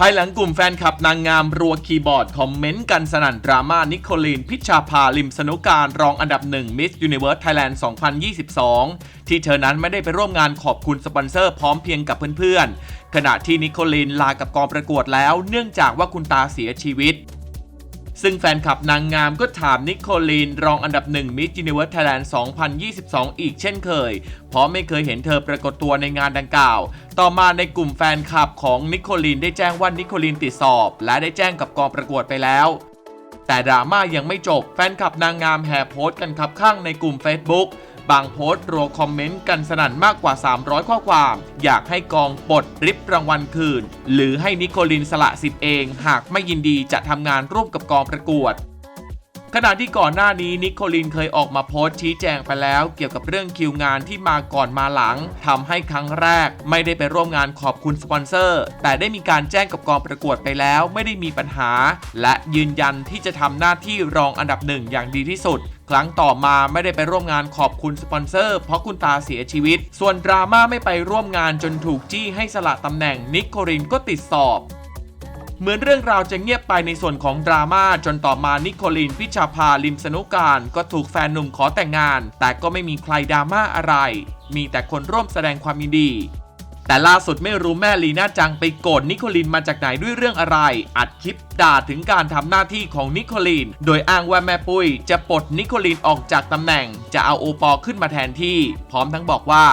ภายหลังกลุ่มแฟนคลับนางงามรัวคีย์บอร์ด คอมเมนต์กันสนั่นดราม่านิโคลีน พิชชาภาลิมสนุการรองอันดับหนึ่งมิสยูนิเวิร์สไทยแลนด์ 2022 ที่เธอนั้นไม่ได้ไปร่วมงานขอบคุณสปอนเซอร์พร้อมเพียงกับเพื่อนๆ ขณะที่นิโคลีนลากับกองประกวดแล้ว เนื่องจากว่าคุณตาเสียชีวิต ซึ่งแฟนคลับนางงามก็ถามนิโคลีน รองอันดับหนึ่ง Miss Universe Thailand 2022 อีกเช่นเคย เพราะไม่เคยเห็นเธอปรากฏตัวในงานดังกล่าว ต่อมาในกลุ่มแฟนคลับของนิโคลีนได้แจ้งว่านิโคลีนติดสอบ และได้แจ้งกับกองประกวดไปแล้วแต่ดราม่ายังไม่จบ แฟนคลับนางงามแห่โพสต์กันคับข้างในกลุ่ม Facebook บางโพสต์รัวคอมเมนต์กันสนั่นมากกว่า 300 ข้อความ อยากให้กองปลดริบรางวัลคืน หรือให้นิโคลินสละสิทธิ์เอง หากไม่ยินดีจะทำงานร่วมกับกองประกวดขณะที่ก่อนหน้านี้นิโคลินเคยออกมาโพสต์ชี้แจงไปแล้วเกี่ยวกับเรื่องคิวงานที่มาก่อนมาหลังทำให้ครั้งแรกไม่ได้ไปร่วมงานขอบคุณสปอนเซอร์ แต่ได้มีการแจ้งกับกองประกวดไปแล้วไม่ได้มีปัญหา และยืนยันที่จะทำหน้าที่รองอันดับหนึ่งอย่างดีที่สุด ครั้งต่อมาไม่ได้ไปร่วมงานขอบคุณสปอนเซอร์ เพราะคุณตาเสียชีวิต ส่วนดราม่าไม่ไปร่วมงานจนถูกจี้ให้สละตำแหน่งนิโคลินก็ติดสอบเหมือนเรื่องราวจะเงียบไปในส่วนของดราม่าจนต่อมานิโคลินพิชาภาลิมสนุการ ก็ถูกแฟนหนุ่มขอแต่งงาน แต่ก็ไม่มีใครดราม่าอะไร มีแต่คนร่วมแสดงความยินดี แต่ล่าสุดไม่รู้แม่ลีน่าจังไปโกรธนิโคลินมาจากไหนด้วยเรื่องอะไร อัดคลิปด่าถึงการทำหน้าที่ของนิโคลิน โดยอ้างว่าแม่ปุ้ย จะปลดนิโคลินออกจากตำแหน่ง จะเอาโอปอขึ้นมาแทนที่ พร้อมทั้งบอกว่า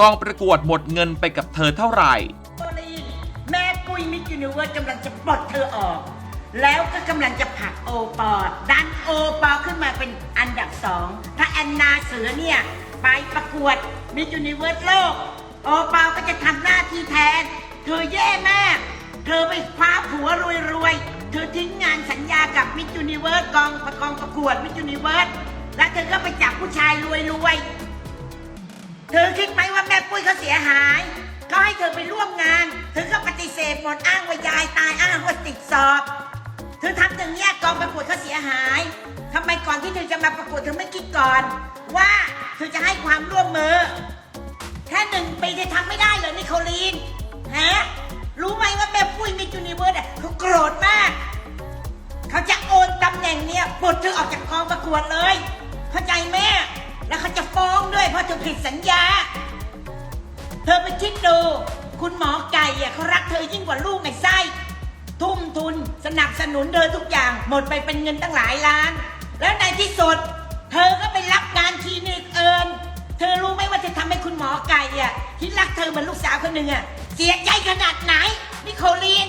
กองประกวดหมดเงินไปกับเธอเท่าไหร่โอลีนแม่ปุ้ยมิสยูนิเวิร์สกำลังจะปลดเธอออก แล้วก็กำลังจะผลักโอปอดันโอปอขึ้นมาเป็นอันดับสองถ้าแอนนาเสือเนี่ยไปประกวดมิสยูนิเวิร์สโลก โอปอก็จะทำหน้าที่แทน เธอแย่มาก เธอไปคว้าผัวรวยๆ เธอทิ้งงานสัญญากับมิสยูนิเวิร์สกองประกองประกวดมิสยูนิเวิร์สแล้วเธอก็ไปจับผู้ชายรวยๆ เธอคิดไหมว่าแม่ปุ้ยเขาเสียหายเขาให้เธอไปร่วมงาน เธอก็ปฏิเสธหมดอ้างว่ายายตายอ้างว่าติดสอบ เธอทำอย่างเนี้ยกองประกวดเขาเสียหายทำไมก่อนที่เธอจะมาประกวดเธอไม่คิดก่อน ว่าเธอจะให้ความร่วมมือ ค่หนึ่งปีเธอทำไม่ได้เหรอนิโคลีนฮะรู้ไหมว่าแม่ปุ้ยมิจูนิเวิร์สอะเขาโกรธมาก เขาจะโอนตำแหน่งเนี่ยปลดเธอออกจากกองประกวดเลย เข้าใจไหมแล้วเขาจะฟ้องด้วยเพราะเธอผิดสัญญา เธอไปคิดดูคุณหมอไก่อะเขารักเธอยิ่งกว่าลูกในไส้ ทุ่มทุนสนับสนุนเธอทุกอย่างหมดไปเป็นเงินตั้งหลายล้าน แล้วในที่สุดเธอก็ไปรับงานคลินิกเอิญเธอรู้ไหมว่าจะทำให้คุณหมอไก่อะที่รักเธอเหมือนลูกสาวคนหนึ่งอะเสียใจขนาดไหนนิโคลีน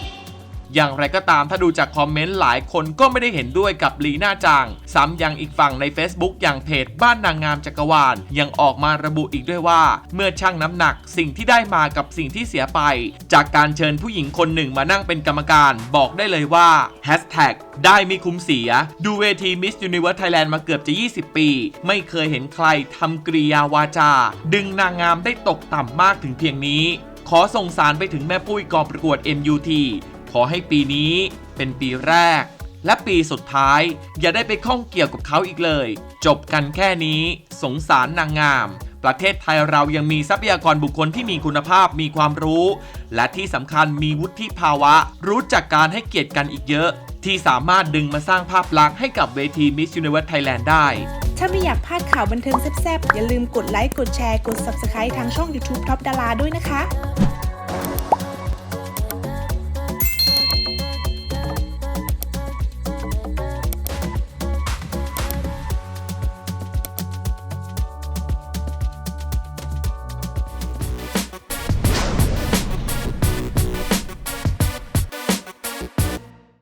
อย่างไรก็ตามถ้าดูจากคอมเมนต์หลายคนก็ไม่ได้เห็นด้วยกับลีน่าจางซ้ำยังอีกฝั่งใน Facebook อย่างเพจบ้านนางงามจักรวาล ยังออกมาระบุอีกด้วยว่า เมื่อชั่งน้ำหนักสิ่งที่ได้มากับสิ่งที่เสียไป จากการเชิญผู้หญิงคนหนึ่งมานั่งเป็นกรรมการบอกได้เลยว่า Hashtag ได้ไม่คุ้มเสีย ดูเวที Miss Universe Thailand มาเกือบจะ 20 ปี ไม่เคยเห็นใครทำกริยาวาจา ดึงนางงามได้ตกต่ำมากถึงเพียงนี้ ขอส่งสารไปถึงแม่ปุ้ยกองประกวด MUT ขอให้ปีนี้เป็นปีแรก และปีสุดท้าย อย่าได้ไปข้องเกี่ยวกับเขาอีกเลย จบกันแค่นี้สงสารนางงาม ประเทศไทยเรายังมีทรัพยากรบุคคลที่มีคุณภาพมีความรู้ และที่สำคัญมีวุฒิภาวะ รู้จักการให้เกียรติกันอีกเยอะ ที่สามารถดึงมาสร้างภาพลักษณ์ให้กับเวที Miss Universe Thailand ได้ถ้าไม่อยากพลาดข่าวบันเทิงแซ่บๆ อย่าลืมกดไลค์ กดแชร์ กด Subscribe ทางช่อง YouTube Top ดาราด้วยนะคะ